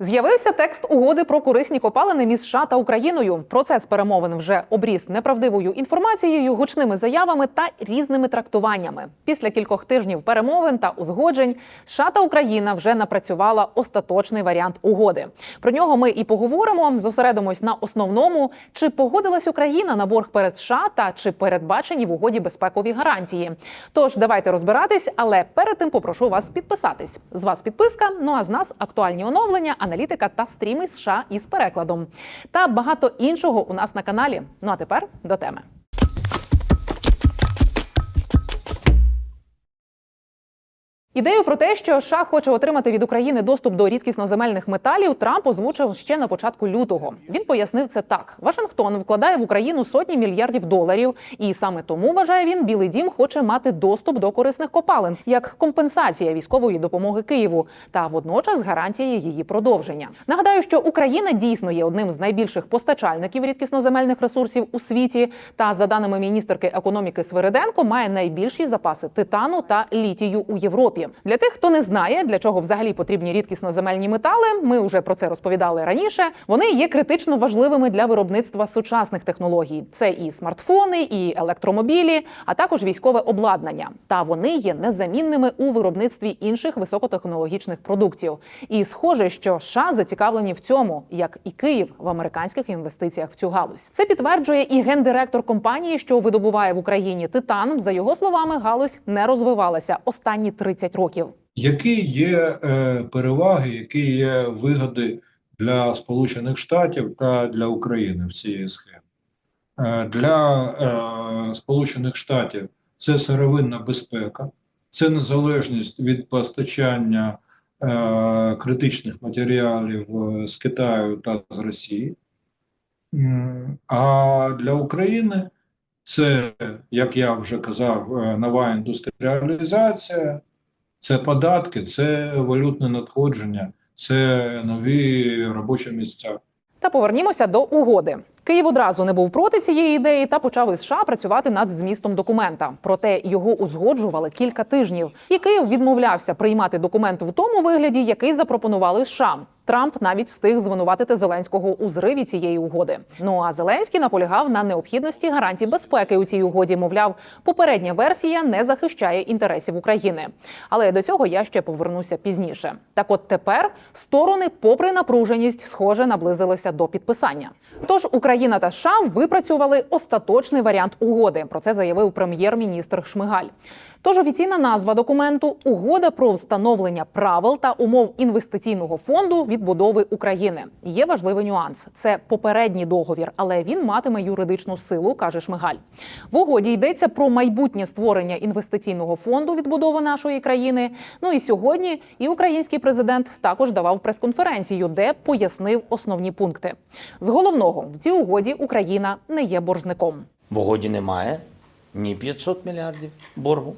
З'явився текст угоди про корисні копалини між США та Україною. Процес перемовин вже обріз неправдивою інформацією, гучними заявами та різними трактуваннями. Після кількох тижнів перемовин та узгоджень США та Україна вже напрацювала остаточний варіант угоди. Про нього ми і поговоримо. Зосередимось на основному: чи погодилась Україна на борг перед США та чи передбачені в угоді безпекові гарантії. Тож давайте розбиратись, але перед тим попрошу вас підписатись. З вас підписка. Ну а з нас актуальні оновлення, аналітика та стріми США із перекладом. Та багато іншого у нас на каналі. Ну а тепер до теми. Ідею про те, що США хоче отримати від України доступ до рідкісноземельних металів, Трамп озвучив ще на початку лютого. Він пояснив це так: Вашингтон вкладає в Україну сотні мільярдів доларів, і саме тому вважає він, Білий Дім хоче мати доступ до корисних копалин як компенсація військової допомоги Києву та водночас гарантія її продовження. Нагадаю, що Україна дійсно є одним з найбільших постачальників рідкісноземельних ресурсів у світі. Та за даними міністерки економіки Свириденко, має найбільші запаси титану та літію у Європі. Для тих, хто не знає, для чого взагалі потрібні рідкісноземельні метали, ми вже про це розповідали раніше. Вони є критично важливими для виробництва сучасних технологій. Це і смартфони, і електромобілі, а також військове обладнання. Та вони є незамінними у виробництві інших високотехнологічних продуктів. І схоже, що США зацікавлені в цьому, як і Київ в американських інвестиціях в цю галузь. Це підтверджує і гендиректор компанії, що видобуває в Україні титан. За його словами, галузь не розвивалася останні 30 років. Які є е, переваги, які є вигоди для Сполучених Штатів та для України в цій схемі? Е, для е, Сполучених Штатів це сировинна безпека, це незалежність від постачання е, критичних матеріалів е, з Китаю та з Росії. А для України це, як я вже казав, е, нова індустріалізація. Це податки, це валютне надходження, це нові робочі місця. Та повернімося до угоди. Київ одразу не був проти цієї ідеї та почав із США працювати над змістом документа. Проте його узгоджували кілька тижнів. І Київ відмовлявся приймати документ в тому вигляді, який запропонували США. Трамп навіть встиг звинуватити Зеленського у зриві цієї угоди. Ну а Зеленський наполягав на необхідності гарантій безпеки у цій угоді. Мовляв, попередня версія не захищає інтересів України. Але до цього я ще повернуся пізніше. Так, от тепер сторони, попри напруженість, схоже наблизилися до підписання. Тож Україна та США випрацювали остаточний варіант угоди. Про це заявив прем'єр-міністр Шмигаль. Тож офіційна назва документу угода про встановлення правил та умов інвестиційного фонду відбудови України. Є важливий нюанс: це попередній договір, але він матиме юридичну силу, каже Шмигаль. В угоді йдеться про майбутнє створення інвестиційного фонду відбудови нашої країни. Ну і сьогодні і український президент також давав прес-конференцію, де пояснив основні пункти. З головного в цій угоді Україна не є боржником. В угоді немає ні 500 мільярдів боргу,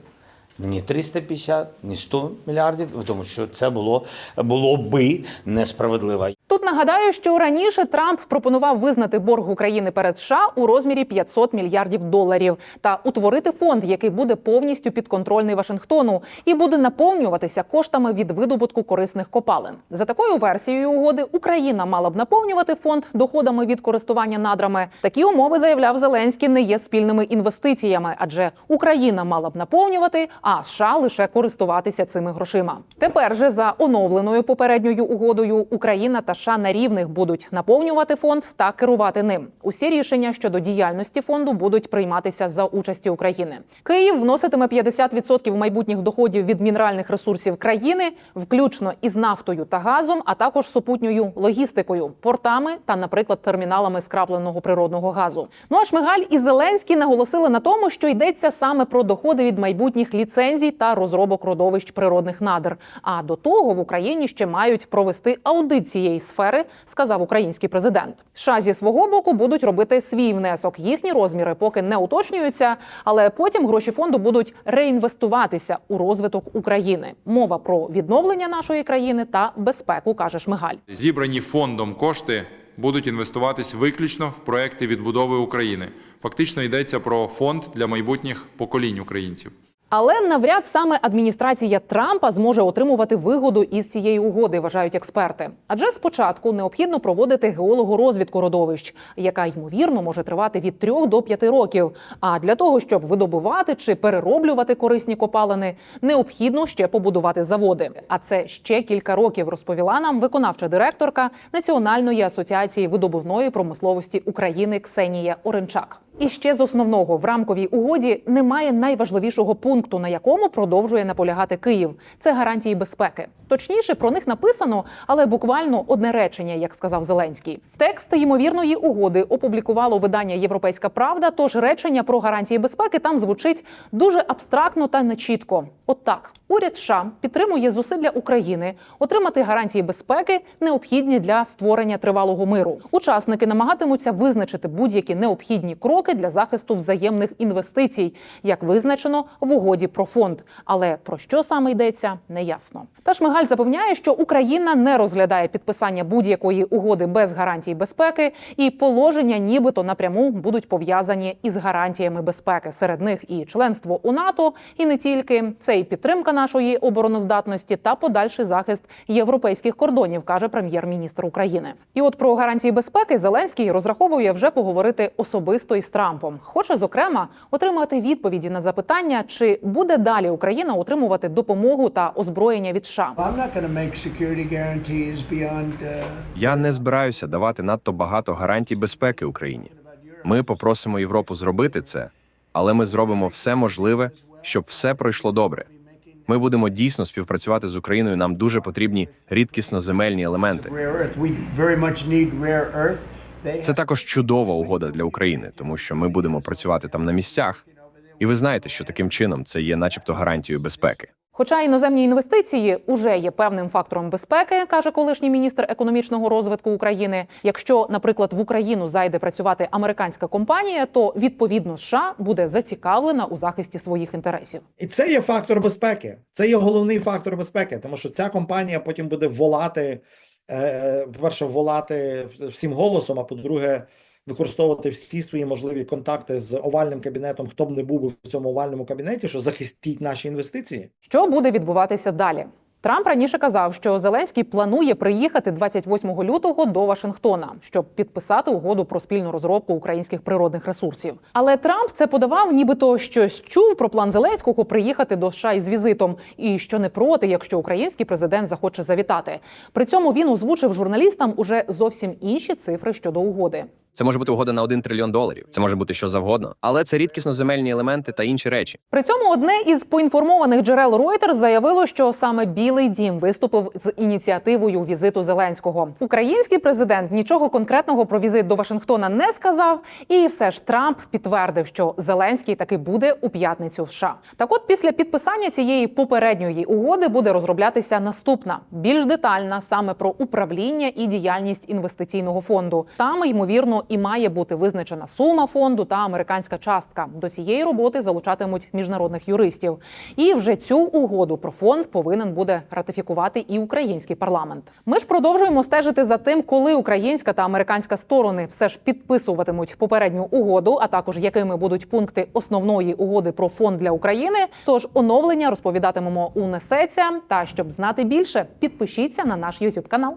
ні 350, ні 100 мільярдів, тому що це було, було би несправедливо. Тут нагадаю, що раніше Трамп пропонував визнати борг України перед США у розмірі 500 мільярдів доларів та утворити фонд, який буде повністю підконтрольний Вашингтону і буде наповнюватися коштами від видобутку корисних копалин. За такою версією угоди Україна мала б наповнювати фонд доходами від користування надрами. Такі умови заявляв Зеленський не є спільними інвестиціями, адже Україна мала б наповнювати, а США лише користуватися цими грошима. Тепер же за оновленою попередньою угодою Україна та США на рівних будуть наповнювати фонд та керувати ним. Усі рішення щодо діяльності фонду будуть прийматися за участі України. Київ вноситиме 50% майбутніх доходів від мінеральних ресурсів країни, включно із нафтою та газом, а також супутньою логістикою, портами та, наприклад, терміналами скрапленого природного газу. Ну а Шмигаль і Зеленський наголосили на тому, що йдеться саме про доходи від майбутніх ліцензій та розробок родовищ природних надр. А до того в Україні ще мають провести аудит цієї сфери, сказав український президент. США зі свого боку будуть робити свій внесок. Їхні розміри поки не уточнюються, але потім гроші фонду будуть реінвестуватися у розвиток України. Мова про відновлення нашої країни та безпеку, каже Шмигаль. Зібрані фондом кошти будуть інвестуватись виключно в проекти відбудови України. Фактично йдеться про фонд для майбутніх поколінь українців. Але навряд саме адміністрація Трампа зможе отримувати вигоду із цієї угоди, вважають експерти. Адже спочатку необхідно проводити геологорозвідку родовищ, яка ймовірно може тривати від 3 до 5 років. А для того, щоб видобувати чи перероблювати корисні копалини, необхідно ще побудувати заводи. А це ще кілька років, розповіла нам виконавча директорка Національної асоціації видобувної промисловості України Ксенія Оренчак. І ще з основного в рамковій угоді немає найважливішого пункту, на якому продовжує наполягати Київ. Це гарантії безпеки. Точніше, про них написано, але буквально одне речення, як сказав Зеленський. Текст ймовірної угоди опублікувало видання Європейська Правда. Тож речення про гарантії безпеки там звучить дуже абстрактно та нечітко. От уряд США підтримує зусилля України отримати гарантії безпеки, необхідні для створення тривалого миру. Учасники намагатимуться визначити будь-які необхідні кроки для захисту взаємних інвестицій, як визначено в угоді про фонд. Але про що саме йдеться, неясно. Та Шмигаль запевняє, що Україна не розглядає підписання будь-якої угоди без гарантій безпеки, і положення, нібито напряму будуть пов'язані із гарантіями безпеки. Серед них і членство у НАТО, і не тільки це і підтримка нашої обороноздатності та подальший захист європейських кордонів, каже прем'єр-міністр України. І от про гарантії безпеки Зеленський розраховує вже поговорити особисто із Трампом. Хоче зокрема отримати відповіді на запитання, чи буде далі Україна отримувати допомогу та озброєння від США. Uh, Я не збираюся давати надто багато гарантій безпеки Україні. Ми попросимо Європу зробити це, але ми зробимо все можливе, щоб все пройшло добре. Ми будемо дійсно співпрацювати з Україною. Нам дуже потрібні рідкісноземельні елементи. rare earth. They Це також чудова угода для України, тому що ми будемо працювати там на місцях. І ви знаєте, що таким чином це є, начебто, гарантією безпеки. Хоча іноземні інвестиції уже є певним фактором безпеки, каже колишній міністр економічного розвитку України. Якщо, наприклад, в Україну зайде працювати американська компанія, то відповідно США буде зацікавлена у захисті своїх інтересів. І це є фактор безпеки. Це є головний фактор безпеки, тому що ця компанія потім буде волати, е, по-перше, волати всім голосом, а по-друге, використовувати всі свої можливі контакти з овальним кабінетом, хто б не був в цьому овальному кабінеті, що захистіть наші інвестиції. Що буде відбуватися далі? Трамп раніше казав, що Зеленський планує приїхати 28 лютого до Вашингтона, щоб підписати угоду про спільну розробку українських природних ресурсів. Але Трамп це подавав, нібито щось чув про план Зеленського приїхати до США із візитом, і що не проти, якщо український президент захоче завітати. При цьому він озвучив журналістам уже зовсім інші цифри щодо угоди. Це може бути угода на 1 трильйон доларів. Це може бути що завгодно, але це рідкісноземельні елементи та інші речі. При цьому одне із поінформованих джерел Reuters заявило, що саме Білий Дім виступив з ініціативою візиту Зеленського. Український президент нічого конкретного про візит до Вашингтона не сказав, і все ж Трамп підтвердив, що Зеленський таки буде у п'ятницю в США. Так, от після підписання цієї попередньої угоди буде розроблятися наступна, більш детальна саме про управління і діяльність інвестиційного фонду. Там ймовірно і має бути визначена сума фонду та американська частка. До цієї роботи залучатимуть міжнародних юристів. І вже цю угоду про фонд повинен буде ратифікувати і український парламент. Ми ж продовжуємо стежити за тим, коли українська та американська сторони все ж підписуватимуть попередню угоду, а також якими будуть пункти основної угоди про фонд для України. Тож оновлення розповідатимемо у несеться. Та щоб знати більше, підпишіться на наш YouTube канал.